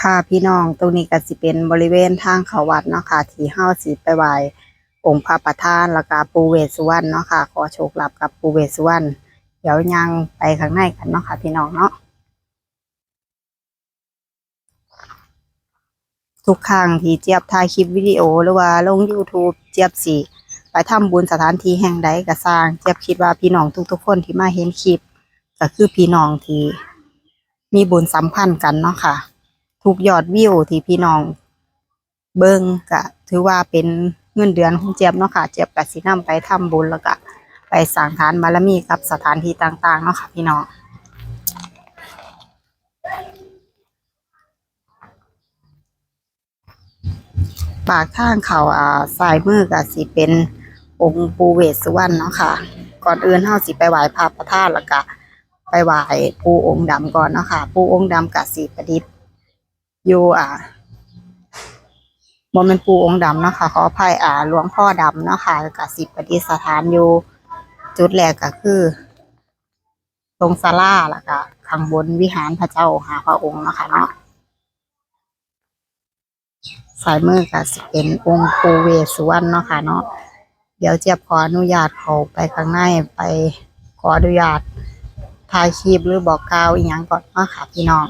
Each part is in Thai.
ค่ะพี่น้องตรงนี้ก็สิเป็นบริเวณทางเขาวัดเนาะค่ะที่เฮาสิไปไหว้องค์พระประธานแล้วก็ปูเวสสุวรรณเนาะค่ะขอโชคลาภกับปูเวสสุวรรณเดี๋ยวยังไปข้างในกันเนาะค่ะพี่น้องเนาะทุกครั้งที่เจี๊ยบถ่ายคลิปวิดีโอหรือว่าลง YouTube เจี๊ยบสิไปทำบุญสถานที่แห่งใดก็สร้างเจี๊ยบคิดว่าพี่น้องทุกๆคนที่มาเห็นคลิป ก็คือพี่น้องที่มีบุญสัมพันธ์กันเนาะค่ะ ทุกยอดวิวที่พี่น้อง เบิ่งก็ถือว่าเป็นเงินเดือนของเจี๊ยบเนาะค่ะเจี๊ยบก็สินำไปทำบุญแล้วก็ไปสร้างฐานบารมีกับสถานที่ต่างๆเนาะค่ะพี่น้องปากทางเขาอ่าสายมือก็สิเป็นองค์ปูเวสสุวรรณเนาะค่ะ ก่อนอื่นเฮาสิไปไหว้พระประธานแล้วก็ไปไหว้ปูองค์ดำก่อนเนาะค่ะ ปูองค์ดำก็สิประดิษฐ์ อยู่อ่าบนเป็นปูองค์ดำเนาะค่ะขออภัยอ่าหลวงพ่อดำเนาะค่ะกับสิบปฏิสถานอยู่ จุดแรกก็คือ ตรงศาลาแล้วก็ข้างบนวิหารพระเจ้าหาพระองค์เนาะค่ะเนาะสายมือก็สิเป็นองค์ปูเวสุวรรณเนาะค่ะเนาะเดี๋ยวเจี๊ยบขออนุญาตเขาไปข้างในไปขออนุญาตถ่ายคลิปหรือบอกกล่าวอีหยังก่อนเนาะค่ะพี่น้อง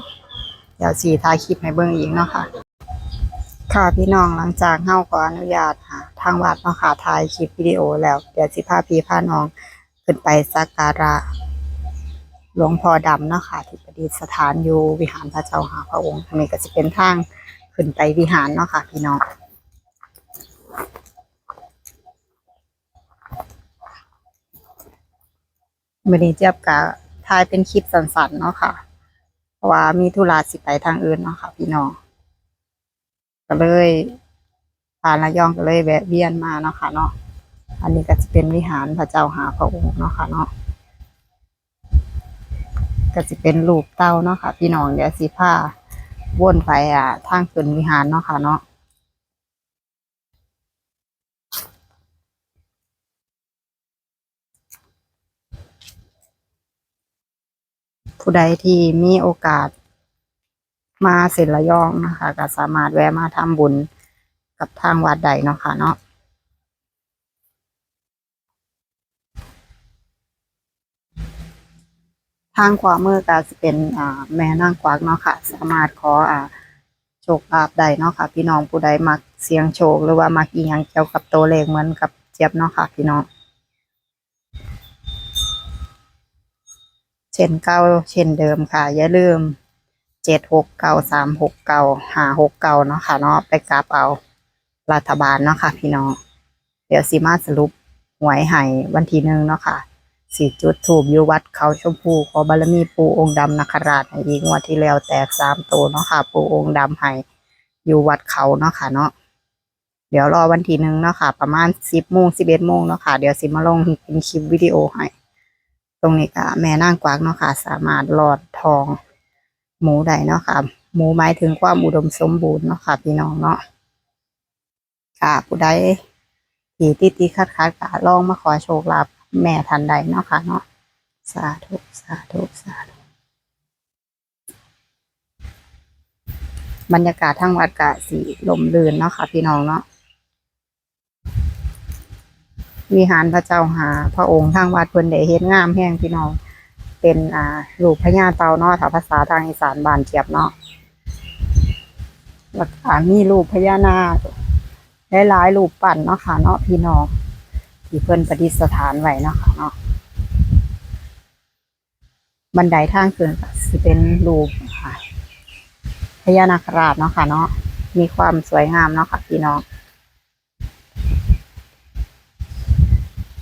เดี๋ยวสีถ่ายคลิปให้เบิ่งอีกเนาะค่ะ ค่ะพี่น้องหลังจากเฮาขออนุญาตหาทางวัดเนาะค่ะถ่ายคลิปวิดีโอแล้ว เดี๋ยวสิพาพี่พาน้องขึ้นไปสักการะหลวงพ่อดำเนาะค่ะ ที่ประดิษฐานอยู่วิหารพระเจ้าหาพระองค์อันนี้ก็จะเป็นทางขึ้นไปวิหารเนาะค่ะ พี่น้องมื่อนี้เจี๊ยบกะถ่ายเป็นคลิปสั้นๆเนาะค่ะ เพราะว่ามีธุระสิไปทางอื่นเนาะค่ะพี่น้องก็เลยผ่านระยองก็เลยแวะเวียนมาเนาะค่ะเนาะอันนี้ก็จะเป็นวิหารพระเจ้าหาพระองค์เนาะค่ะเนาะก็จะเป็นรูปเต้าเนาะค่ะ พี่น้องเดี๋ยวสีผ้าวนไปอะทางขึ้นวิหารเนาะค่ะเนาะ ผู้ใดที่มีโอกาส มาเสร็จระยองนะคะก็สามารถแวะมาทำบุญกับทางวัดใดเนาะค่ะเนาะทางขวามือก็จะเป็นอ่าแม่นางกวักเนาะค่ะ สามารถขออ่าโชคลาภใดเนาะค่ะ พี่น้องผู้ใดมักเสียงโชคหรือว่ามักอีหยังเกี่ยวกับตัวเลขเหมือนกับเจี๊ยบเนาะค่ะ พี่น้อง เช่นเก้าเช่นเดิมค่ะ อย่าลืมเจ็ดหกเก้าสามหกเก้าห้าหกเก้าเนาะค่ะเนาะไปกราบเอารัฐบาลเนาะค่ะพี่น้อง เดี๋ยวสีมาสรุปหวยให้วันที่หนึ่งเนาะค่ะสี่จุดถูกอยู่วัดเขาชมพูขอบารมีปูองค์ดำนาคราชให้อีกงวดที่แล้วแตกสามตัวเนาะค่ะ ปูองค์ดำให้อยู่วัดเขาเนาะค่ะเนาะเดี๋ยวรอวันที่หนึ่งเนาะค่ะ ประมาณสิบโมงสิบเอ็ดโมงเนาะค่ะ เดี๋ยวสิมาลงเป็นคลิปวิดีโอให้ ตรงนี้ก็แม่นางกวักเนาะค่ะ สามารถหลอดทอง หมูใดเนาะค่ะ หมูหมายถึงความอุดมสมบูรณ์เนาะค่ะพี่น้องเนาะค่ะผู้ใดที่ติดติคัดคัดกะลองมาขอโชคลาภแม่ทันใดเนาะค่ะเนาะสาธุสาธุสาธุบรรยากาศทั้งวัดกะสีลมลื่นเนาะค่ะพี่น้องเนาะ วิหารพระเจ้าหา พระองค์ทางวัดเพิ่นได้เฮ็ดงามแห้งพี่น้อง เป็นอ่ารูปพญาเต่าเนาะถ้าภาษาทางอีสานบ้านเจียบเนาะแล้วก็มีรูปพญานาคหลายๆรูปปั้นเนาะค่ะเนาะพี่น้องที่เพิ่นประดิษฐานไว้เนาะค่ะเนาะบันไดทางขึ้นสิเป็นรูปพญานาคราชเนาะค่ะเนาะมีความสวยงามเนาะค่ะพี่น้อง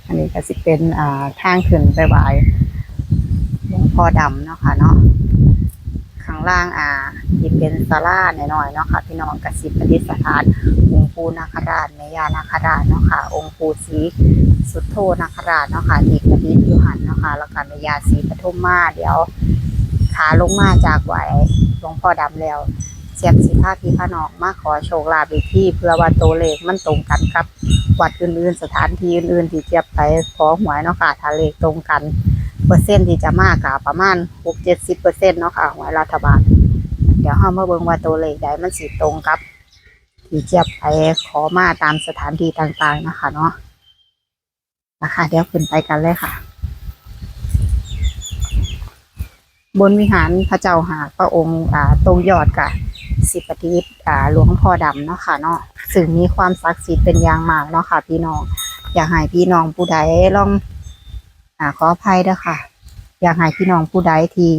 อันนี้ก็สิเป็นอ่าทางขึ้นไปไหว้หลวงพ่อดำเนาะค่ะเนาะข้างล่างอ่าที่เป็นศาลาหน่อยๆเนาะค่ะพี่น้องกสิประดิษฐานองค์ปูนาคราชแม่ย่านาคราชเนาะค่ะ องค์ปู่ศรีสุดโทนาคราชเนาะค่ะที่ประดิษฐ์อยู่หันเนาะค่ะแล้วก็แม่ย่าศรีปทุมมาเดี๋ยวขาลงมาจากไหวหลวงพ่อดำแล้วเสียบสีผ้าพี่พระนองมาขอโชคลาภอีกที่เพื่อว่าตัวเลขมันตรงกันกับ วัดอื่นๆ สถานที่อื่นๆ ที่เจียบไปขอหวยเนาะค่ะถ้าเลขตรงกัน เปอร์เซ็นต์ที่จะมากกะประมาณหกเจ็ดสิบเปอร์เซ็นต์เนาะค่ะหวยรัฐบาล เดี๋ยวเฮามาเบิ่งว่าตัวเลขใดมันสิตรงกับ ที่เจียบไปขอมาตามสถานที่ต่างๆนะคะเนาะนะคะเดี๋ยวขึ้นไปกันเลยค่ะ บนวิหารพระเจ้าหาพระองค์อ่าตรงยอดกะ สิปฏิษอ่าหลวงพ่อดำเนาะค่ะเนาะซึ่งมีความศักดิ์สิทธิ์เป็นอย่างมากเนาะค่ะ พี่น้อง อยากให้พี่น้องผู้ใดลองอ่าขออภัยเด้อค่ะ อยากให้พี่น้องผู้ใดที่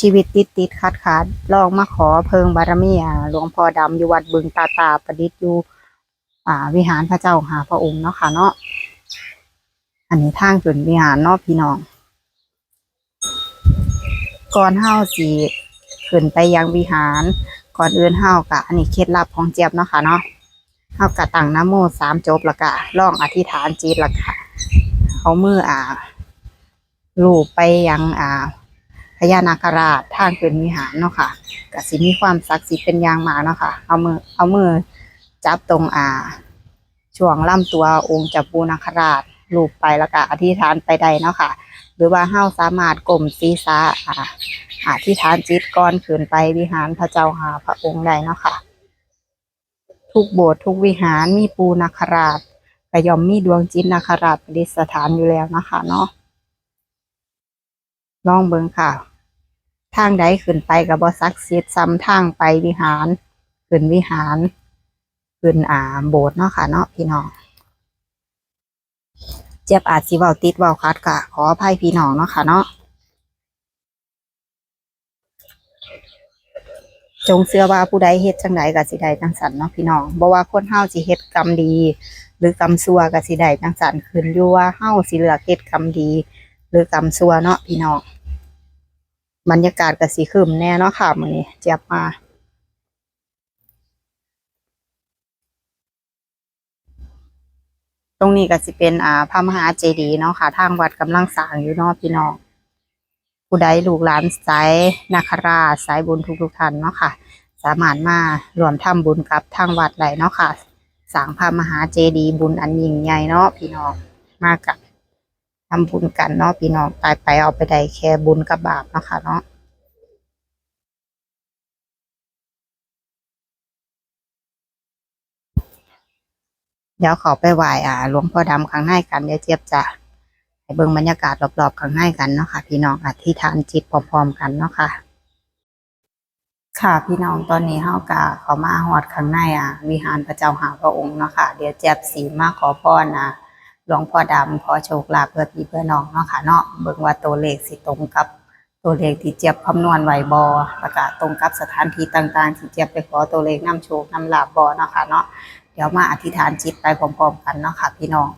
ชีวิตติดติดขัดขัดลองมาขอเพิงบารมีอ่าหลวงพ่อดำอยู่วัดบึงตาตาประดิษฐ์อยู่อ่า วิหารพระเจ้าหาพระองค์เนาะค่ะเนาะอันนี้ทางขึ้นวิหารเนาะพี่น้องก่อนเฮาสิขึ้นไปยังวิหาร ก่อนอื่นเฮากะอันนี้เคล็ดลับของเจี๊ยบเนาะค่ะเนาะเฮากะตั้งนโมสามจบล้วก็ร้องอธิษฐานจิตล้วก็เอามืออ่าลูบไปยังอ่าพญานาคราชทางขึ้นวิหารเนาะค่ะก็สิมีความศักดิ์สิทธิ์เป็นอย่างมากเนาะค่ะเอามือเอามือจับตรงอ่าช่วงล่ำตัวองค์จับปูนาคราชลูบไปแล้วก็อธิษฐานไปได้เนาะค่ะ หรือว่าเฮาสามารถกลมศีรษะอ่าอธิษฐานจิตก่อนขึ้นไปวิหารพระเจ้าหาพระองค์ได้เนาะค่ะ ทุกโบสถ์ทุกวิหารมีปูนาคราชก็ย่อมมีดวงจิตนาคราชประดิษฐานอยู่แล้วนะคะเนาะลองเบิ่งค่ะ ทางใดขึ้นไปกับบ่ศักดิ์สิทธิ์ซ้ำทางไปวิหาร ขึ้นวิหาร ขึ้นอ่าโบสถ์เนาะค่ะเนาะพี่น้องเจ็บอาจสิเว้าติดเว้าคัดกะขออภัยพี่น้องเนาะค่ะเนาะ จงเชื่อว่าผู้ใดเฮ็ดจังใดก็สิได้จังสันเนาะพี่น้องบ่ว่าคนเฮาสิเฮ็ดกรรมดี หรือกรรมชั่วก็สิได้จังสันขึ้นอยู่ว่าเฮาสิเลือกเฮ็ดกรรมดี หรือกรรมชั่วเนาะพี่น้องบรรยากาศก็สิครึ้มแน่เนาะค่ะมื้อนี้เจ็บมาตรงนี้ก็สิเป็นอ่าพระมหาเจดีย์เนาะค่ะ ทางวัดกำลังสร้างอยู่เนาะพี่น้อง ผู้ใดลูกหลานสายนาคราชสายบุญทุกทุกท่านเนาะค่ะ สามารถมารวมทำบุญกับทางวัดได้เนาะค่ะสางพระมหาเจดีย์บุญอันยิ่งใหญ่เนาะพี่น้องมากับทำบุญกันเนาะพี่น้องตายไปเอาไปได้แค่บุญกับบาปเนาะค่ะเนาะเดี๋ยวขาไปไหว้อ่าหลวงพ่อดำข้างในกันเดี๋ยวเจี๊ยบจะ เบิ่งบรรยากาศรอบๆข้างในกันเนาะค่ะ พี่น้องอธิษฐานจิตพร้อมๆกันเนาะค่ะ ค่ะพี่น้องตอนนี้เฮากะขามาฮอดข้างในอะ วิหารพระเจ้าหาพระองค์เนาะค่ะ เดี๋ยวเจี๊ยบสีมาขอพรอะหลวงพ่อดำขอโชคลาภเพื่อพี่เพื่อน้องเนาะค่ะเนาะเบิ่งว่าตัวเลขสิตรงกับตัวเลขที่เจี๊ยบคำนวณไวบอแล้วก็ตรงกับสถานที่ต่างๆ ที่เจี๊ยบไปขอตัวเลขนำโชคนำลาบบอเนาะค่ะเนาะเดี๋ยวมาอธิษฐานจิตไปพร้อมๆกันเนาะค่ะพี่น้อง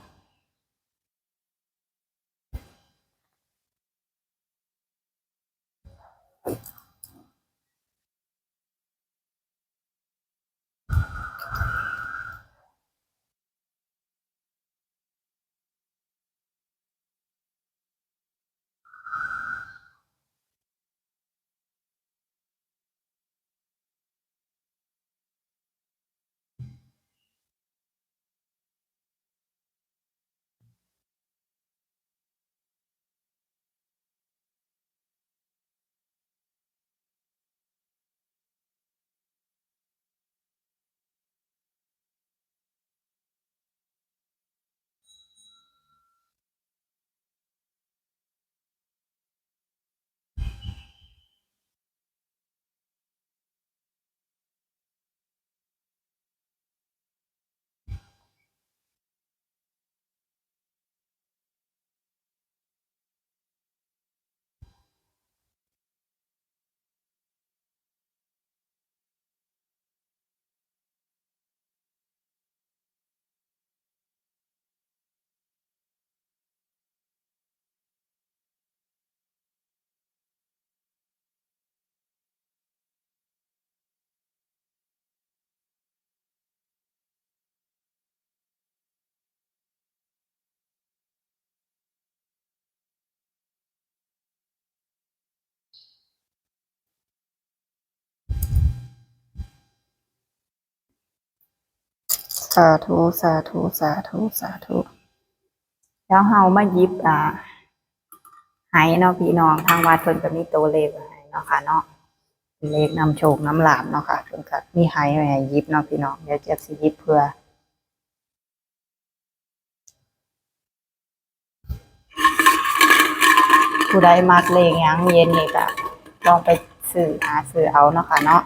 สาธุสาธุสาธุสาธุแล้วเฮามายิบอ่าไหเนาะพี่น้องทางวัดเพิ่นก็มีตัวเลขไว้ให้เนาะค่ะเนาะเลขนำโชคน้ำหลามเนาะค่ะเพิ่นก็มีไฮไว้ให้หยิบเนาะพี่น้องเดี๋ยวจ็บสิยิบเพื่อผู้ใดมักเลขหยังเย็นนี่ก็ลองไปซื้อหาซื้อเอาเนาะค่ะเนาะ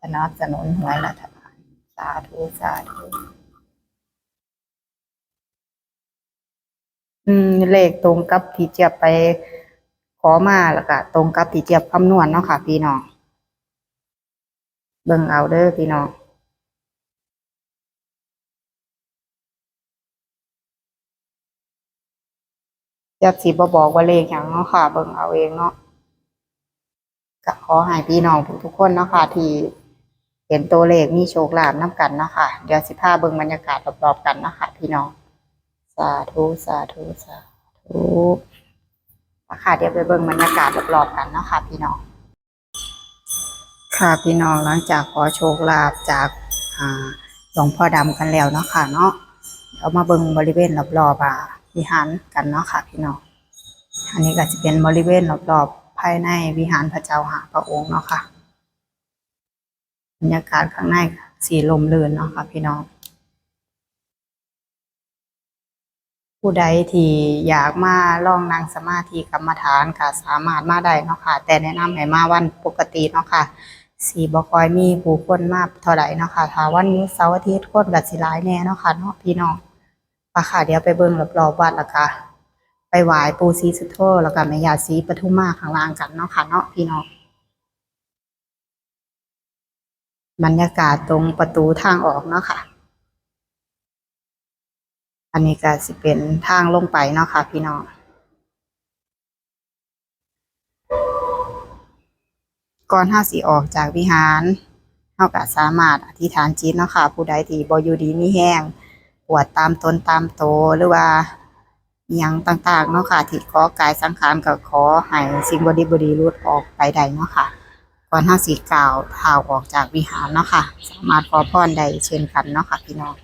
สนับสนุนหวยรัฐบาลสาธุสาธุ อืมเลขตรงกับที่เจี๊ยบไปขอมาแล้วก็ตรงกับที่เจี๊ยบคำนวณเนาะค่ะ พี่น้องเบิ่งเอาเด้อพี่น้องอยากสิบบอกว่าเลขหยังเนาะค่ะ เบิ่งเอาเองเนาะก็ขอให้พี่น้องทุกๆคนเนาะค่ะ ที่เห็นตัวเลขมีโชคลาภนํกันเนาะค่ะ เดี๋ยวสิพาเบิ่งบรรยากาศรอบๆกันเนาะค่ะ พี่น้อง สาธุ สาธุ สาธุมาค่ะเดี๋ยวไปเบิ่งบรรยากาศรอบๆกันเนาะค่ะ พี่น้อง ค่ะพี่น้องหลังจากขอโชคลาภจากหลวงพ่อดำกันแล้วเนาะค่ะ เนาะเอามาเบิ่งบริเวณรอบๆอ่าวิหารกันเนาะค่ะ พี่น้อง อันนี้ก็จะเป็นบริเวณรอบๆภายในวิหารพระเจ้าหาพระองค์เนาะค่ะ บรรยากาศข้างในสีลมลื่นเนาะค่ะ พี่น้อง ผู้ใดที่อยากมาลองนั่งสมาธิกรรมฐานก็สามารถมาได้เนาะค่ะ แต่แนะนำให้มาวันปกติเนาะค่ะสีบ่ค่อยมีผู้คนมากเท่าไหร่เนาะค่ะถ้าวันหยุดเสาร์อาทิตย์คนก็สิหลายแน่เนาะค่ะเนาะพี่น้องปะค่ะเดี๋ยวไปเบิ่งรอบๆวัดล้วก็ไปไหว้ปู่ศรีสุโธแล้วก็แม่ยาศรีปทุมมาข้างล่างกันเนาะค่ะเนาะพี่น้องบรรยากาศตรงประตูทางออกเนาะค่ะ อันนี้ก็สิเป็นทางลงไปเนาะค่ะ พี่น้องก่อนห้าสิออกจากวิหารเฮาก็สามารถอธิษฐานจิตเนาะค่ะ ผู้ใดที่บอยู่ดีมีแห้งปวดตามตนตามโตหรือว่าอหยังต่างๆเนาะค่ะ ที่ขอกายสังขารก็ขอให้สิ่งบ่ดีบ่ดีหลุดออกไปได้เนาะค่ะก่อนห้าสิกล่าวเท้าออกจากวิหารเนาะค่ะ สามารถขอพรได้เช่นกันเนาะค่ะพี่น้อง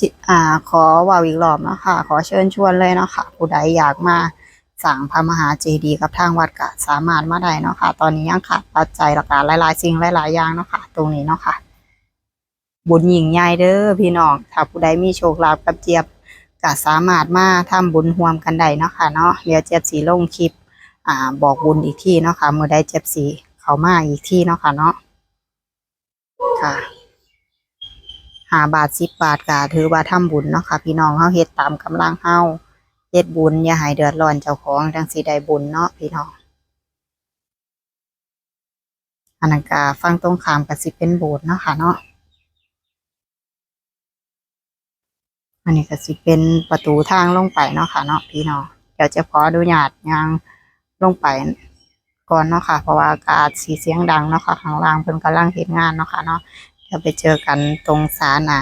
จิอ่าขอว่าอีกรอบเนาะค่ะขอเชิญชวนเลยเนาะค่ะผู้ใดอยากมาสั่งพระมหาเจดีย์กับทางวัดก็สามารถมาได้เนาะค่ะตอนนี้ยังขาดปัจจัยหลักการหลายๆสิ่งหลายๆอย่างเนาะค่ะตรงนี้เนาะค่ะบุญยิ่งใหญ่เด้อพี่น้องถ้าผู้ใดมีโชคลาภกับเจี๊ยบก็สามารถมาทำบุญร่วมกันได้เนาะค่ะเนาะเดี๋ยวเจี๊ยบสีลงคลิปอ่าบอกบุญอีกที่เนาะค่ะเมื่อใดเจี๊ยบสีเขามาอีกที่เนาะค่ะเนาะค่ะ หาบาทสิบบาทก็ถือว่าทำบุญเนาะค่ะ พี่น้องเฮาเฮ็ดตามกำลังเฮาเฮ็ดบุญอย่าให้เดือดร้อนเจ้าของจังสิได้บุญเนาะพี่น้องอันนั้นก็ฟังตรงข้ามก็สิเป็นโบสถ์เนาะค่ะเนาะอันนี้ก็สิเป็นประตูทางลงไปเนาะค่ะเนาะพี่น้องเดี๋ยวจะขออนุญาตยังลงไปก่อนเนาะค่ะ เพราะว่าอากาศสีเสียงดังเนาะค่ะข้างล่างเพิ่นกำลังเฮ็ดงานเนาะค่ะเนาะ ดี๋ยวไปเจอกันตรงศาลอา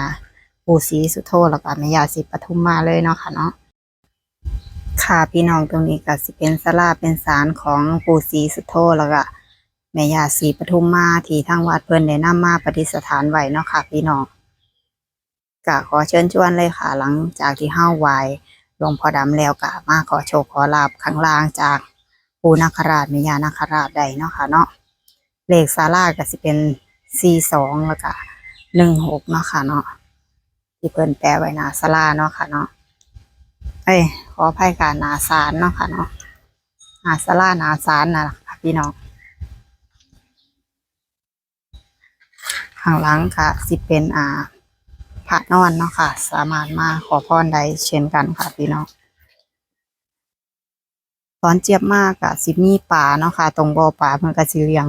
ปู่ศรีสุโธแล้วก็แม่ย่าศรีปทุมมาเลยเนาะค่ะเนาะค่ะพี่น้องตรงนี้ก็สิเป็นศาลาเป็นศาลของปู่ศรีสุโธแล้วก็แม่ย่าศรีปทุมมาที่ทางวัดเพิ่นได้นำมาประดิษฐานไว้เนาะค่ะ พี่น้องก็ขอเชิญชวนเลยค่ะ หลังจากที่เฮาไหว้หลวงพ่อดำแล้วก็มาขอโชคขอลาบข้างล่างจากปู่นาคราชแม่ย่านาคราชได้เนาะค่ะเนาะเลขศาลาก็สิเป็น สี่สองแล้วก็หนึ่งหกเนาะค่ะเนาะที่เพิ่นแปลไว้นาสลาเนาะค่ะเนาะเอ้ยขออภัยค่ะหนาสารเนาะค่ะเนาะนาสลานาสารนะค่ะพี่น้องข้างหลังค่ะสิเป็นอ่าพระนอนเนาะค่ะ สามารถมาขอพรได้เช่นกันค่ะพี่น้องตอนเจี๊ยบมากกะสิมีป่าเนาะค่ะ ตรงบ่อป่ามันก็สิเลี้ยง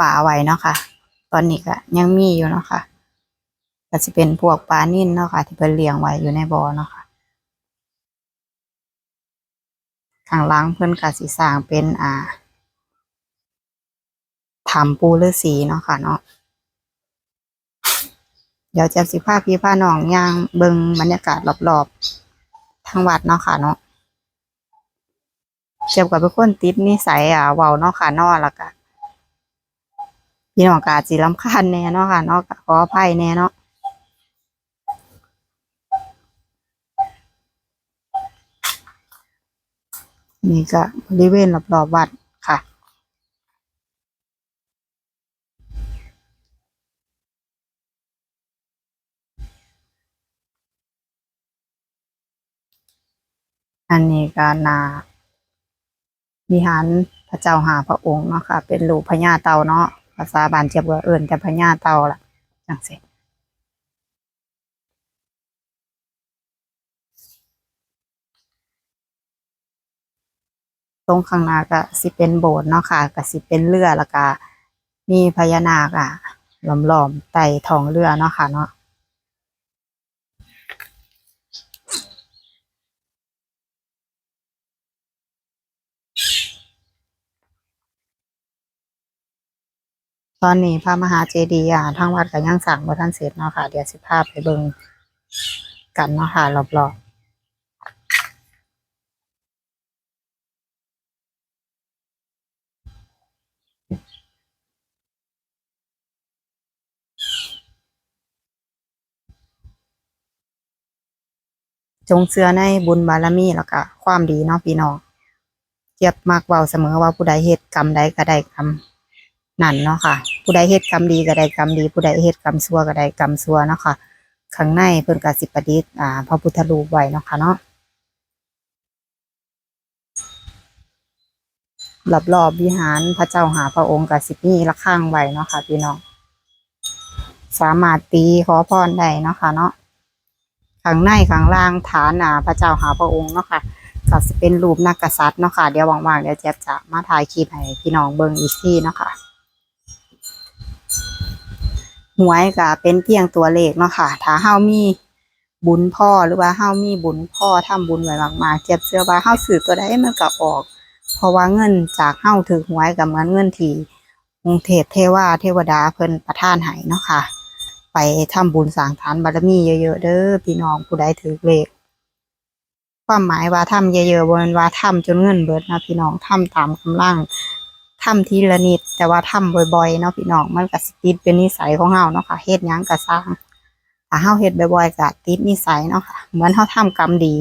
ป่าไว้เนาะค่ะ ตอนนี้ก็ยังมีอยู่เนาะค่ะก็จะเป็นพวกปลานิ่นเนาะค่ะ ที่เพิ่นเลี้ยงไว้อยู่ในบ่อเนาะค่ะข้างล่างเพิ่นก็สิสร้างเป็นอ่าถำปูฤาษีเนาะค่ะเนาะเดี๋ยวจะสิพาพี่พาน้องย่างเบิงบรรยากาศรอบๆทางวัดเนาะค่ะเนาะเทียบกับเป็นคนติดนิสัยอ่าเว้าเนาะค่ะนาะแล้วก็ พี่น้องกาจสิรำคาญแน่เนาะค่ะเนาะขออภัยแน่เนาะนี่ก็บริเวณรอบๆวัดค่ะอันนี้ก็นาวิหารพระเจ้าหาพระองค์เนาะค่ะ เป็นรูปพญาเต่าเนาะ ภาษาบานเจ็บว่าเอื่นแต่พญาเตาล่ะจังสิตรงข้างหน้าก็สิเป็นโบสถ์เนาะค่ะก็สิเป็นเรือแล้วก็มีพญานาคอะล้อมๆไต่ท้องเรือเนาะค่ะเนาะ ตอนนี้พระมหาเจดีย์อะทางวัดก็ยังสั่งบ่ทันเสร็จเนาะค่ะ เดี๋ยวสิพาพไปเบิ่งกันเนาะค่ะรอบๆจงเชื่อในบุญบารมีแล้วก็ความดีเนาะพี่น้องเจียบมักเว้าเสมอว่าผู้ใดเฮ็ดกรรมใดก็ได้กรรม นั่นเนาะค่ะ ผู้ใดเฮ็ดกรรมดีก็ได้กรรมดี ผู้ใดเฮ็ดกรรมชั่วก็ได้กรรมชั่วเนาะค่ะข้างในเพิ่นก็สิประดิษฐ์อ่าพระพุทธรูปไว้เนาะค่ะเนาะรอบๆวิหารพระเจ้าหาพระองค์กับสิบนี้ระฆังไว้เนาะค่ะพี่น้องสามารถตีขอพรได้เนาะค่ะเนาะข้างในข้างล่างฐานอ่าพระเจ้าหาพระองค์เนาะค่ะก็สิเป็นรูปนักกษัตริย์เนาะค่ะเดี๋ยวว่างๆเดี๋ยวแจ๊บจะมาถ่ายคลิปให้พี่น้องเบิ่งอีกทีเนาะค่ะ หวยก็เป็นเพียงตัวเลขเนาะค่ะ ถ้าเฮามีบุญพ่อหรือว่าเฮามีบุญพ่อทำบุญไว้มากๆเจ็บเสื้อว่าเฮาซื้อตัวใดมันก็ออก เพราะว่าเงินจากเฮาถือหวยกับเหมือนเงินที่องค์เทพเทวาเทวดาเพิ่นประทานให้เนาะค่ะ ไปทำบุญสร้างฐานบารมีเยอะๆเด้อพี่น้องผู้ใดถือเลขความหมายว่าทำเยอะๆบนว่าทำจนเงินเบิดนะพี่น้องทำตามกำลัง ทำทีละนิด แต่ว่าทำบ่อยๆเนาะพี่น้องมันก็สิติดเป็นนิสัยของเฮาเนาะค่ะเฮ็ดหยังก็สร้างถ้าเฮาเฮ็ดบ่อยๆก็ติดนิสัยเนาะค่ะเหมือนเฮาทำกรรมดี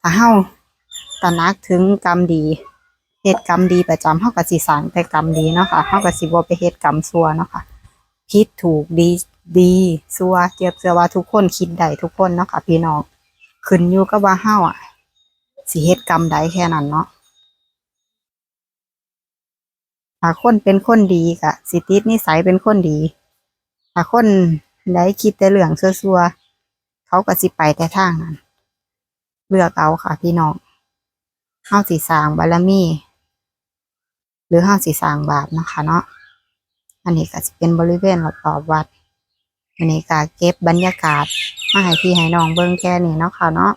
ถ้าเฮาตระหนักถึงกรรมดีเฮ็ดกรรมดีประจำเฮาก็สิสร้างแต่กรรมดีเนาะค่ะเฮาก็สิบ่ไปเฮ็ดกรรมชั่วเนาะค่ะผิดถูกดีดีชั่วเจียบเชื่อว่าทุกคนคิดได้ทุกคนเนาะค่ะพี่น้องขึ้นอยู่กับว่าเฮาอะสิเฮ็ดกรรมใดแค่นั้นเนาะ ถ้าคนเป็นคนดีก็สิติดนิสัยเป็นคนดี ถ้าคนใดคิดแต่เรื่องชั่วๆเขาก็สิไปแต่ทางนั้น เลือกเอาค่ะพี่น้องเฮาสิสร้างบารมี หรือเฮาสิสร้างบาปนะคะเนาะ อันนี้ก็สิเป็นบริเวณรอบๆวัดอันนี้ก็เก็บบรรยากาศมาให้พี่ให้น้องเบิ่งแค่นี้เนาะค่ะเนาะ